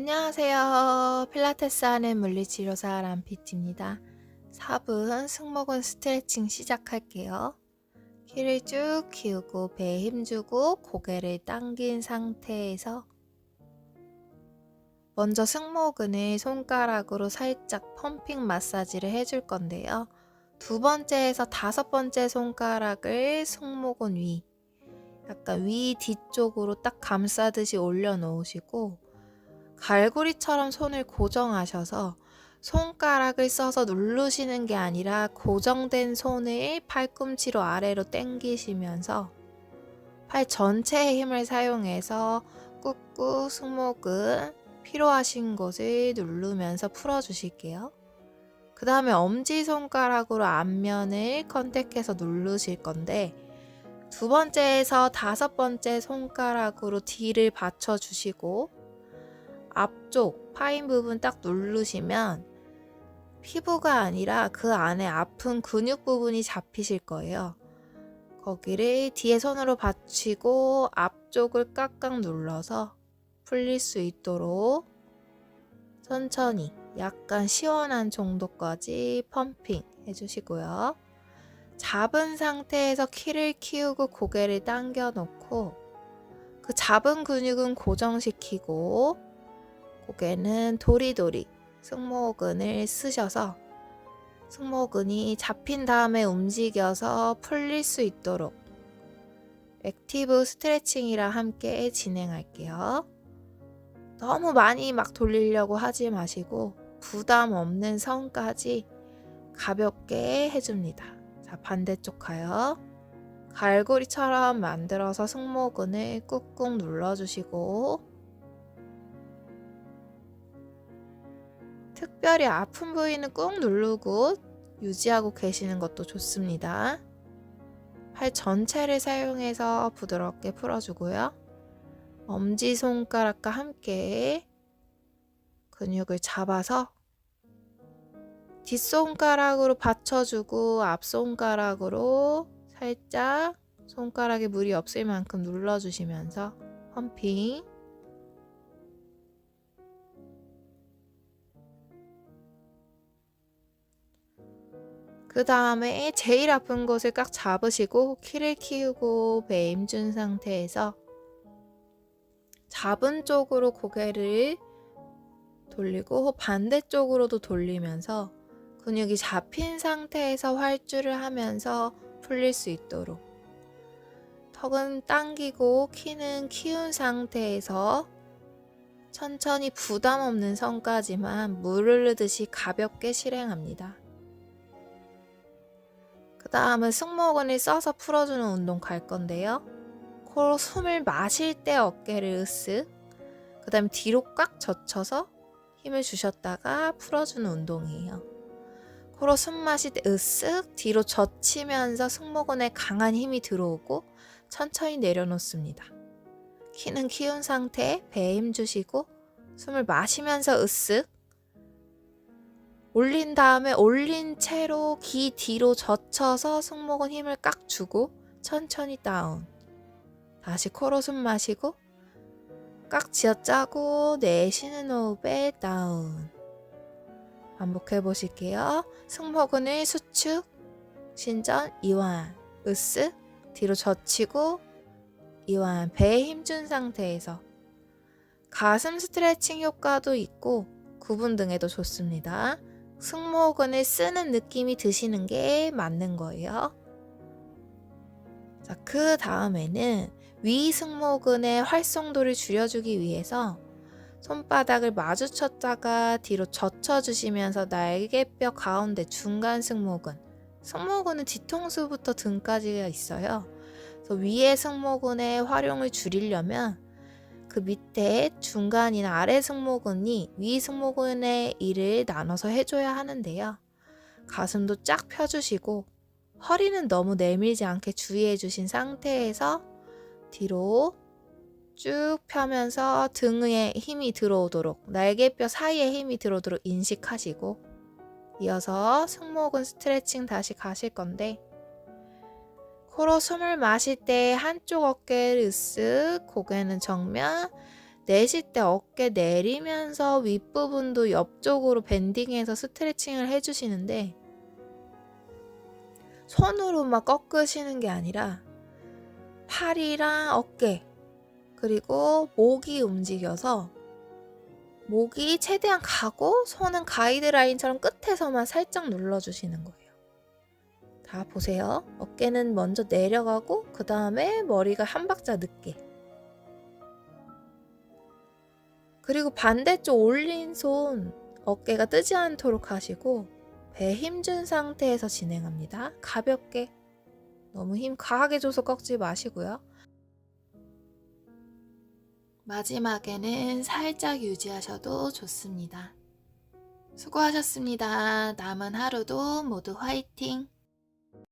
안녕하세요. 필라테스 하는 물리치료사 람피티입니다. 4분 승모근 스트레칭 시작할게요. 키를 쭉 키우고 배에 힘주고 고개를 당긴 상태에서 먼저 승모근을 손가락으로 살짝 펌핑 마사지를 해줄 건데요. 두 번째에서 다섯 번째 손가락을 승모근 위, 약간 위 뒤쪽으로 딱 감싸듯이 올려놓으시고 갈고리처럼 손을 고정하셔서 손가락을 써서 누르시는 게 아니라 고정된 손을 팔꿈치로 아래로 당기시면서 팔 전체의 힘을 사용해서 꾹꾹 승모근 필요하신 곳을 누르면서 풀어주실게요. 그 다음에 엄지손가락으로 앞면을 컨택해서 누르실 건데 두 번째에서 다섯 번째 손가락으로 뒤를 받쳐주시고 앞쪽 파인 부분 딱 누르시면 피부가 아니라 그 안에 아픈 근육 부분이 잡히실 거예요. 거기를 뒤에 손으로 받치고 앞쪽을 깍깍 눌러서 풀릴 수 있도록 천천히 약간 시원한 정도까지 펌핑 해주시고요. 잡은 상태에서 키를 키우고 고개를 당겨 놓고 그 잡은 근육은 고정시키고 고개는 도리도리 승모근을 쓰셔서 승모근이 잡힌 다음에 움직여서 풀릴 수 있도록 액티브 스트레칭이랑 함께 진행할게요. 너무 많이 막 돌리려고 하지 마시고 부담 없는 선까지 가볍게 해줍니다. 자, 반대쪽 가요. 갈고리처럼 만들어서 승모근을 꾹꾹 눌러주시고 특별히 아픈 부위는 꾹 누르고 유지하고 계시는 것도 좋습니다. 팔 전체를 사용해서 부드럽게 풀어주고요. 엄지손가락과 함께 근육을 잡아서 뒷손가락으로 받쳐주고 앞손가락으로 살짝 손가락에 물이 없을 만큼 눌러주시면서 펌핑 그 다음에 제일 아픈 곳을 꽉 잡으시고 키를 키우고 배 힘준 상태에서 잡은 쪽으로 고개를 돌리고 반대쪽으로도 돌리면서 근육이 잡힌 상태에서 활주를 하면서 풀릴 수 있도록 턱은 당기고 키는 키운 상태에서 천천히 부담 없는 선까지만 물을 흐르듯이 가볍게 실행합니다. 그 다음은 승모근을 써서 풀어주는 운동 갈 건데요. 코로 숨을 마실 때 어깨를 으쓱, 그 다음에 뒤로 꽉 젖혀서 힘을 주셨다가 풀어주는 운동이에요. 코로 숨 마실 때 으쓱 뒤로 젖히면서 승모근에 강한 힘이 들어오고 천천히 내려놓습니다. 키는 키운 상태, 배에 힘 주시고 숨을 마시면서 으쓱 올린 다음에 올린 채로 귀 뒤로 젖혀서 승모근 힘을 꽉 주고 천천히 다운. 다시 코로 숨 마시고 꽉 쥐어짜고 내쉬는 호흡에 다운. 반복해 보실게요. 승모근을 수축, 신전, 이완, 으쓱, 뒤로 젖히고 이완, 배에 힘 준 상태에서 가슴 스트레칭 효과도 있고 구분 등에도 좋습니다. 승모근을 쓰는 느낌이 드시는 게 맞는 거예요. 자, 그 다음에는 위 승모근의 활성도를 줄여주기 위해서 손바닥을 마주쳤다가 뒤로 젖혀주시면서 날개뼈 가운데 중간 승모근, 승모근은 뒤통수부터 등까지가 있어요. 위에 승모근의 활용을 줄이려면 그 밑에 중간이나 아래 승모근이 위 승모근의 일을 나눠서 해줘야 하는데요. 가슴도 쫙 펴주시고 허리는 너무 내밀지 않게 주의해 주신 상태에서 뒤로 쭉 펴면서 등에 힘이 들어오도록 날개뼈 사이에 힘이 들어오도록 인식하시고 이어서 승모근 스트레칭 다시 가실 건데 코로 숨을 마실 때 한쪽 어깨를 으쓱 고개는 정면 내쉴 때 어깨 내리면서 윗부분도 옆쪽으로 밴딩해서 스트레칭을 해주시는데 손으로만 꺾으시는 게 아니라 팔이랑 어깨 그리고 목이 움직여서 목이 최대한 가고 손은 가이드라인처럼 끝에서만 살짝 눌러주시는 거예요. 다 보세요. 어깨는 먼저 내려가고 그 다음에 머리가 한 박자 늦게. 그리고 반대쪽 올린 손 어깨가 뜨지 않도록 하시고 배 힘준 상태에서 진행합니다. 가볍게. 너무 힘 과하게 줘서 꺾지 마시고요. 마지막에는 살짝 유지하셔도 좋습니다. 수고하셨습니다. 남은 하루도 모두 화이팅!